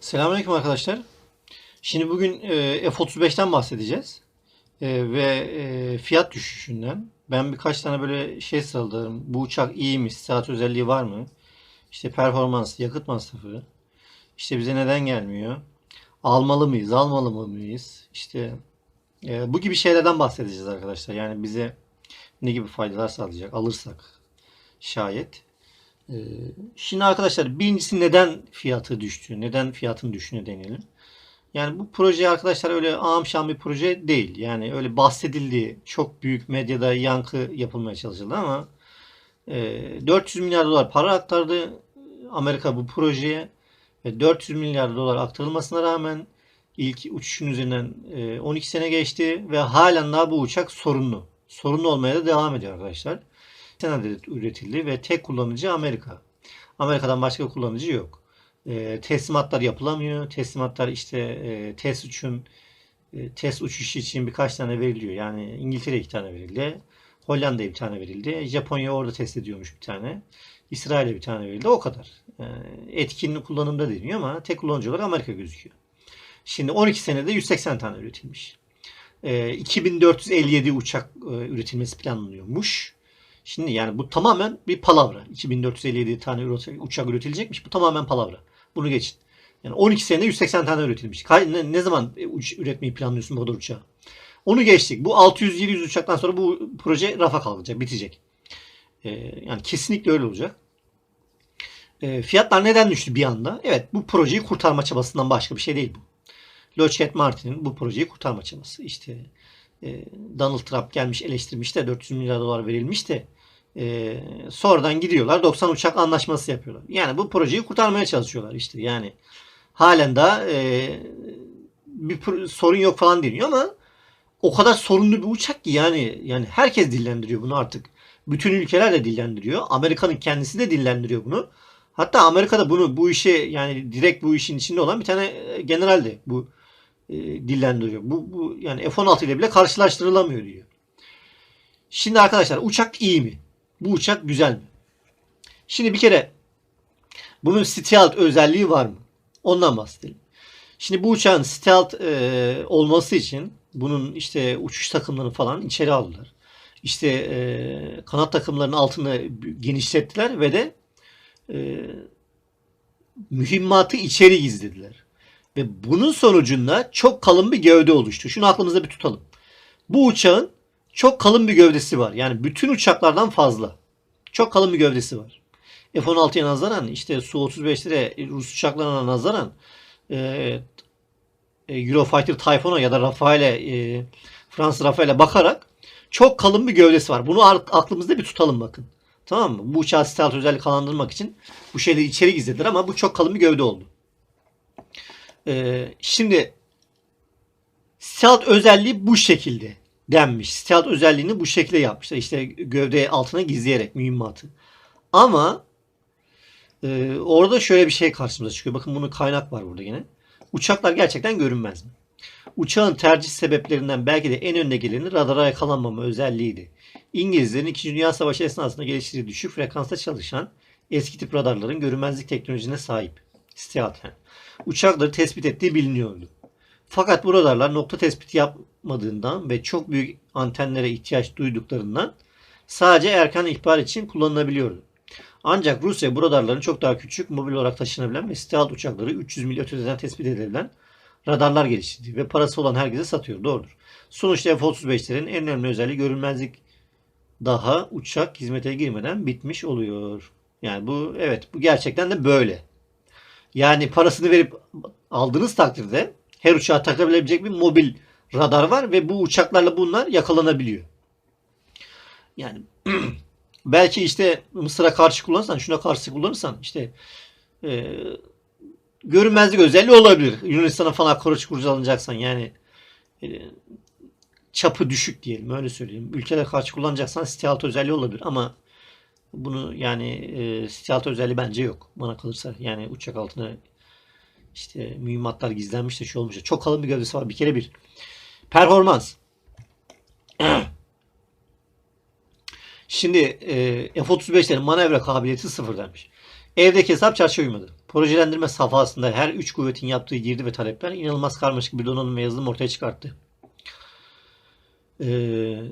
Selamünaleyküm arkadaşlar. Şimdi bugün e, F-35'ten bahsedeceğiz. E, ve e, fiyat düşüşünden. Ben birkaç tane böyle şey sıraladım. Bu uçak iyi mi? Saat özelliği var mı? İşte performans, yakıt masrafı. İşte bize neden gelmiyor? Almalı mıyız, almalı mıyız? İşte bu gibi şeylerden bahsedeceğiz arkadaşlar. Yani bize ne gibi faydalar sağlayacak alırsak şayet. Ee, Şimdi arkadaşlar birincisi neden fiyatı düştü? Neden fiyatın düştüğünü deneyelim. Yani bu proje arkadaşlar öyle ağam bir proje değil. Yani öyle bahsedildi. Çok büyük medyada yankı yapılmaya çalışıldı ama e, 400 milyar dolar para aktardı Amerika bu projeye. Ve 400 milyar dolar aktarılmasına rağmen ilk uçuşun üzerinden e, 12 sene geçti ve halen daha bu uçak sorunlu. Sorunlu olmaya da devam ediyor arkadaşlar senede üretildi ve tek kullanıcı Amerika. Amerika'dan başka kullanıcı yok. E, teslimatlar yapılamıyor. Teslimatlar işte e, test uçun e, test uçuşu için birkaç tane veriliyor. Yani İngiltere'ye iki tane verildi. Hollanda'ya bir tane verildi. Japonya orada test ediyormuş bir tane. İsrail'e bir tane verildi. O kadar. E, etkin kullanımda deniyor ama tek kullanıcı olarak Amerika gözüküyor. Şimdi 12 senede 180 tane üretilmiş. E, 2457 uçak e, üretilmesi planlanıyormuş. Şimdi yani bu tamamen bir palavra. 2457 tane uçak üretilecekmiş. Bu tamamen palavra. Bunu geçin. Yani 12 senede 180 tane üretilmiş. Ne, ne zaman uç- üretmeyi planlıyorsun bu kadar uçağı? Onu geçtik. Bu 600-700 uçaktan sonra bu proje rafa kalkacak, bitecek. Ee, yani kesinlikle öyle olacak. Ee, fiyatlar neden düştü bir anda? Evet bu projeyi kurtarma çabasından başka bir şey değil bu. Lockheed Martin'in bu projeyi kurtarma çabası. İşte e, Donald Trump gelmiş eleştirmiş de 400 milyar dolar verilmiş de e, sonradan gidiyorlar 90 uçak anlaşması yapıyorlar. Yani bu projeyi kurtarmaya çalışıyorlar işte yani halen daha e, bir sorun yok falan deniyor ama o kadar sorunlu bir uçak ki yani yani herkes dillendiriyor bunu artık. Bütün ülkeler de dillendiriyor. Amerika'nın kendisi de dillendiriyor bunu. Hatta Amerika'da bunu bu işe yani direkt bu işin içinde olan bir tane e, general de bu e, dillendiriyor. Bu, bu yani F-16 ile bile karşılaştırılamıyor diyor. Şimdi arkadaşlar uçak iyi mi? Bu uçak güzel mi? Şimdi bir kere bunun stealth özelliği var mı? Ondan bahsedelim. Şimdi bu uçağın stealth e, olması için bunun işte uçuş takımlarını falan içeri aldılar. İşte e, kanat takımlarının altını genişlettiler ve de e, mühimmatı içeri gizlediler. Ve bunun sonucunda çok kalın bir gövde oluştu. Şunu aklımızda bir tutalım. Bu uçağın çok kalın bir gövdesi var. Yani bütün uçaklardan fazla. Çok kalın bir gövdesi var. F-16'ya nazaran işte Su-35'lere Rus uçaklarına nazaran e, e, Eurofighter Typhoon'a ya da Rafale e, Fransız Rafale'e bakarak çok kalın bir gövdesi var. Bunu aklımızda bir tutalım bakın. Tamam mı? Bu uçağı stealth özellik kazandırmak için bu şeyleri içeri gizlediler ama bu çok kalın bir gövde oldu. Ee, şimdi stealth özelliği bu şekilde denmiş. Stealth özelliğini bu şekilde yapmışlar. İşte gövde altına gizleyerek mühimmatı. Ama e, orada şöyle bir şey karşımıza çıkıyor. Bakın bunun kaynak var burada yine. Uçaklar gerçekten görünmez mi? Uçağın tercih sebeplerinden belki de en önde geleni radara yakalanmama özelliğiydi. İngilizlerin 2. Dünya Savaşı esnasında geliştirdiği düşük frekansta çalışan eski tip radarların görünmezlik teknolojisine sahip. Stealth. Uçakları tespit ettiği biliniyordu. Fakat bu radarlar nokta tespiti yapmadığından ve çok büyük antenlere ihtiyaç duyduklarından sadece erken ihbar için kullanılabiliyordu. Ancak Rusya bu radarların çok daha küçük, mobil olarak taşınabilen ve stealth uçakları 300 mil öteden tespit edilebilen radarlar geliştirdi ve parası olan herkese satıyor. Doğrudur. Sonuçta F-35'lerin en önemli özelliği görünmezlik daha uçak hizmete girmeden bitmiş oluyor. Yani bu evet bu gerçekten de böyle. Yani parasını verip aldığınız takdirde her uçağa takabilecek bir mobil radar var ve bu uçaklarla bunlar yakalanabiliyor. Yani belki işte Mısır'a karşı kullanırsan, şuna karşı kullanırsan işte e, görünmezlik özelliği olabilir. Yunanistan'a falan karşı kurcalanacaksan yani e, çapı düşük diyelim öyle söyleyeyim. Ülkelere karşı kullanacaksan stealth özelliği olabilir ama bunu yani e, stealth özelliği bence yok bana kalırsa. Yani uçak altına işte mühimmatlar gizlenmiş de şey olmuş. da Çok kalın bir gövdesi var bir kere bir. Performans. Şimdi e, F-35'lerin manevra kabiliyeti sıfır demiş. Evdeki hesap çarşıya uymadı. Projelendirme safhasında her üç kuvvetin yaptığı girdi ve talepler inanılmaz karmaşık bir donanım ve yazılım ortaya çıkarttı. Ee,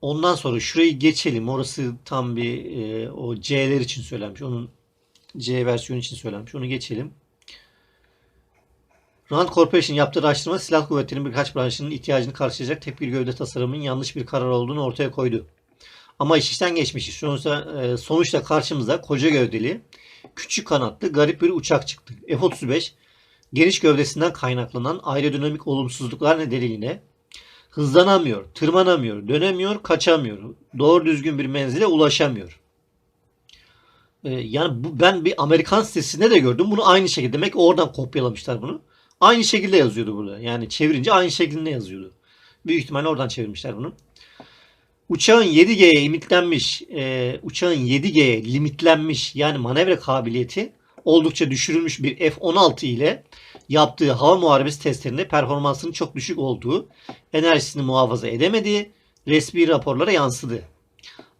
ondan sonra şurayı geçelim. Orası tam bir e, o C'ler için söylenmiş. Onun C versiyonu için söylenmiş. Onu geçelim. Rand Corporation yaptığı araştırma silah kuvvetlerinin birkaç branşının ihtiyacını karşılayacak tek bir gövde tasarımının yanlış bir karar olduğunu ortaya koydu. Ama iş işten geçmiş. Sonuçta, e, sonuçta karşımıza koca gövdeli, küçük kanatlı garip bir uçak çıktı. F-35 geniş gövdesinden kaynaklanan aerodinamik olumsuzluklar nedeniyle hızlanamıyor, tırmanamıyor, dönemiyor, kaçamıyor. Doğru düzgün bir menzile ulaşamıyor. E, yani bu, ben bir Amerikan sitesinde de gördüm. Bunu aynı şekilde. Demek oradan kopyalamışlar bunu. Aynı şekilde yazıyordu burada. Yani çevirince aynı şekilde yazıyordu. Büyük ihtimalle oradan çevirmişler bunu. Uçağın 7G'ye limitlenmiş, e, uçağın 7G'ye limitlenmiş yani manevra kabiliyeti oldukça düşürülmüş bir F-16 ile yaptığı hava muharebesi testlerinde performansının çok düşük olduğu, enerjisini muhafaza edemediği resmi raporlara yansıdı.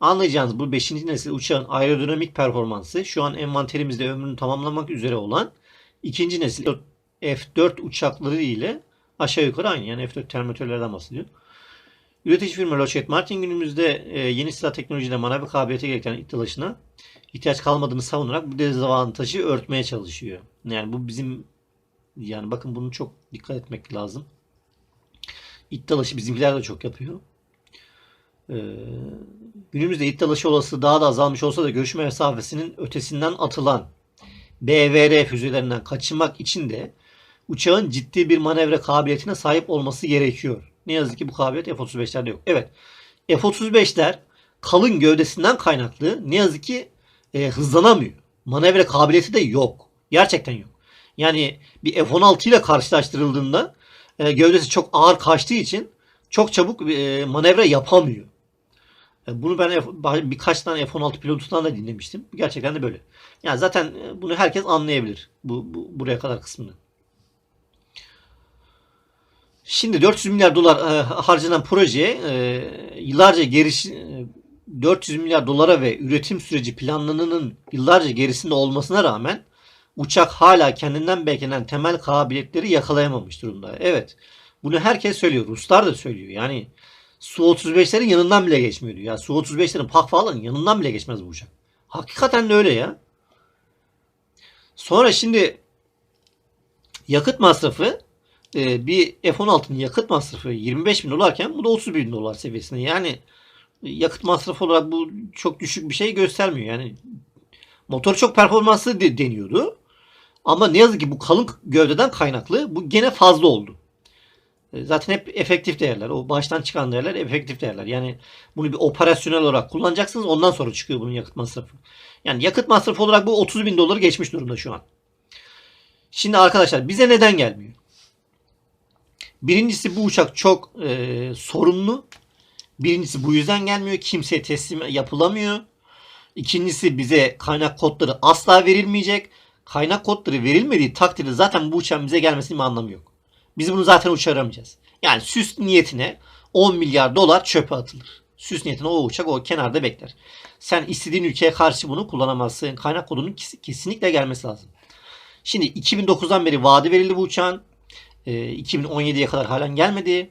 Anlayacağınız bu 5. nesil uçağın aerodinamik performansı şu an envanterimizde ömrünü tamamlamak üzere olan 2. nesil F-4 uçakları ile aşağı yukarı aynı. Yani F-4 termometrellerden bahsediyor. Üretici firma Lockheed Martin günümüzde e, yeni silah teknolojiyle manevra kabiliyete gerektiren iddialaşına ihtiyaç kalmadığını savunarak bu dezavantajı örtmeye çalışıyor. Yani bu bizim yani bakın bunu çok dikkat etmek lazım. İddialaşı bizimkiler de çok yapıyor. Ee, günümüzde iddialaşı olasılığı daha da azalmış olsa da görüşme mesafesinin ötesinden atılan BVR füzelerinden kaçınmak için de uçağın ciddi bir manevra kabiliyetine sahip olması gerekiyor. Ne yazık ki bu kabiliyet F-35'lerde yok. Evet. F-35'ler kalın gövdesinden kaynaklı ne yazık ki e, hızlanamıyor. Manevra kabiliyeti de yok. Gerçekten yok. Yani bir F-16 ile karşılaştırıldığında e, gövdesi çok ağır kaçtığı için çok çabuk e, manevra yapamıyor. E, bunu ben birkaç tane F-16 pilotundan da dinlemiştim. Gerçekten de böyle. Yani zaten e, bunu herkes anlayabilir. Bu, bu buraya kadar kısmını. Şimdi 400 milyar dolar e, harcanan projeye e, yıllarca geriş e, 400 milyar dolara ve üretim süreci planlananın yıllarca gerisinde olmasına rağmen uçak hala kendinden beklenen temel kabiliyetleri yakalayamamış durumda. Evet. Bunu herkes söylüyor. Ruslar da söylüyor. Yani Su-35'lerin yanından bile geçmiyor diyor. Ya Su-35'lerin pak falan yanından bile geçmez bu uçak. Hakikaten de öyle ya. Sonra şimdi yakıt masrafı e, bir F-16'nın yakıt masrafı 25 bin dolarken bu da 30 bin dolar seviyesinde. Yani yakıt masrafı olarak bu çok düşük bir şey göstermiyor. Yani motor çok performanslı de, deniyordu. Ama ne yazık ki bu kalın gövdeden kaynaklı bu gene fazla oldu. E, Zaten hep efektif değerler. O baştan çıkan değerler efektif değerler. Yani bunu bir operasyonel olarak kullanacaksınız. Ondan sonra çıkıyor bunun yakıt masrafı. Yani yakıt masrafı olarak bu 30 bin doları geçmiş durumda şu an. Şimdi arkadaşlar bize neden gelmiyor? Birincisi bu uçak çok e, sorunlu. Birincisi bu yüzden gelmiyor. Kimseye teslim yapılamıyor. İkincisi bize kaynak kodları asla verilmeyecek. Kaynak kodları verilmediği takdirde zaten bu uçağın bize gelmesinin bir anlamı yok. Biz bunu zaten uçaramayacağız. Yani süs niyetine 10 milyar dolar çöpe atılır. Süs niyetine o uçak o kenarda bekler. Sen istediğin ülkeye karşı bunu kullanamazsın. Kaynak kodunun kes- kesinlikle gelmesi lazım. Şimdi 2009'dan beri vaadi verildi bu uçağın. E, 2017'ye kadar halen gelmedi.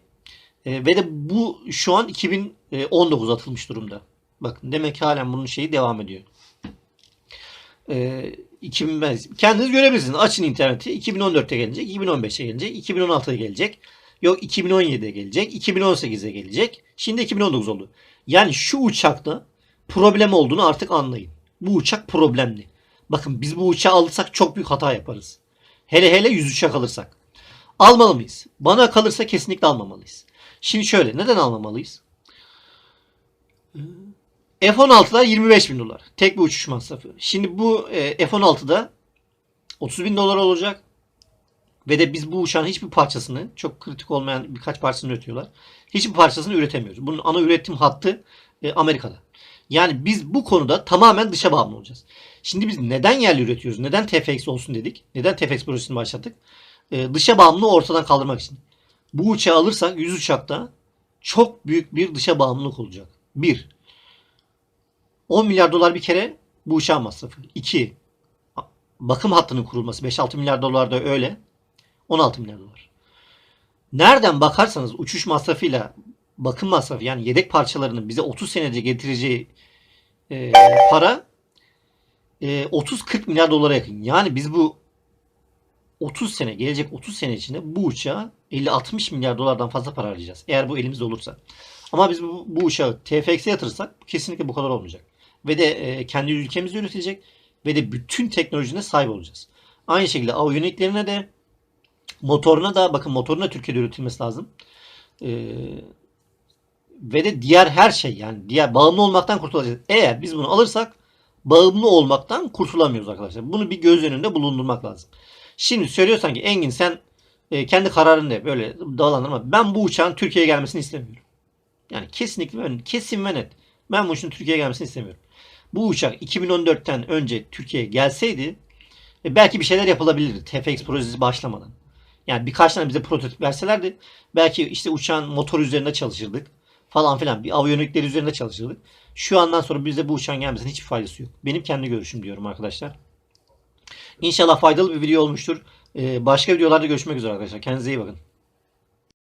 E, ve de bu şu an 2019 atılmış durumda. Bakın demek ki halen bunun şeyi devam ediyor. E, 2000, kendiniz görebilirsiniz. Açın interneti. 2014'te gelecek, 2015'te gelecek, 2016'da gelecek. Yok 2017'de gelecek, 2018'de gelecek. Şimdi 2019 oldu. Yani şu uçakta problem olduğunu artık anlayın. Bu uçak problemli. Bakın biz bu uçağı alırsak çok büyük hata yaparız. Hele hele yüz uçak alırsak. Almalı mıyız? Bana kalırsa kesinlikle almamalıyız. Şimdi şöyle neden almamalıyız? F-16'da 25 bin dolar. Tek bir uçuş masrafı. Şimdi bu e, F-16'da 30 bin dolar olacak. Ve de biz bu uçağın hiçbir parçasını, çok kritik olmayan birkaç parçasını üretiyorlar. Hiçbir parçasını üretemiyoruz. Bunun ana üretim hattı e, Amerika'da. Yani biz bu konuda tamamen dışa bağımlı olacağız. Şimdi biz neden yerli üretiyoruz? Neden TFX olsun dedik? Neden TFX projesini başlattık? E, dışa bağımlılığı ortadan kaldırmak için. Bu uçağı alırsak 100 uçakta çok büyük bir dışa bağımlılık olacak. Bir, 10 milyar dolar bir kere Bu uçağın masrafı. 2. Bakım hattının kurulması 5-6 milyar dolar da öyle. 16 milyar dolar. Nereden bakarsanız uçuş masrafıyla bakım masrafı yani yedek parçalarının bize 30 senede getireceği e, para e, 30-40 milyar dolara yakın. Yani biz bu 30 sene gelecek 30 sene içinde bu uçağa 50-60 milyar dolardan fazla para harcayacağız. Eğer bu elimizde olursa. Ama biz bu, bu uçağı TFX'e yatırırsak kesinlikle bu kadar olmayacak. Ve de e, kendi ülkemizde üretilecek ve de bütün teknolojine sahip olacağız. Aynı şekilde aviyoniklerine de motoruna da bakın motoruna Türkiye'de üretilmesi lazım. Ee, ve de diğer her şey yani diğer bağımlı olmaktan kurtulacağız. Eğer biz bunu alırsak bağımlı olmaktan kurtulamıyoruz arkadaşlar. Bunu bir göz önünde bulundurmak lazım. Şimdi söylüyorsan ki Engin sen e, kendi kararında böyle dağlandırma. Ben bu uçağın Türkiye'ye gelmesini istemiyorum. Yani kesinlikle ben kesin ve net. Ben bu uçağın Türkiye'ye gelmesini istemiyorum. Bu uçak 2014'ten önce Türkiye'ye gelseydi e, belki bir şeyler yapılabilirdi TFX projesi başlamadan. Yani birkaç tane bize prototip verselerdi belki işte uçağın motor üzerinde çalışırdık falan filan. Bir aviyonikleri üzerinde çalışırdık. Şu andan sonra bize bu uçağın gelmesinin hiçbir faydası yok. Benim kendi görüşüm diyorum arkadaşlar. İnşallah faydalı bir video olmuştur. Ee, başka videolarda görüşmek üzere arkadaşlar. Kendinize iyi bakın.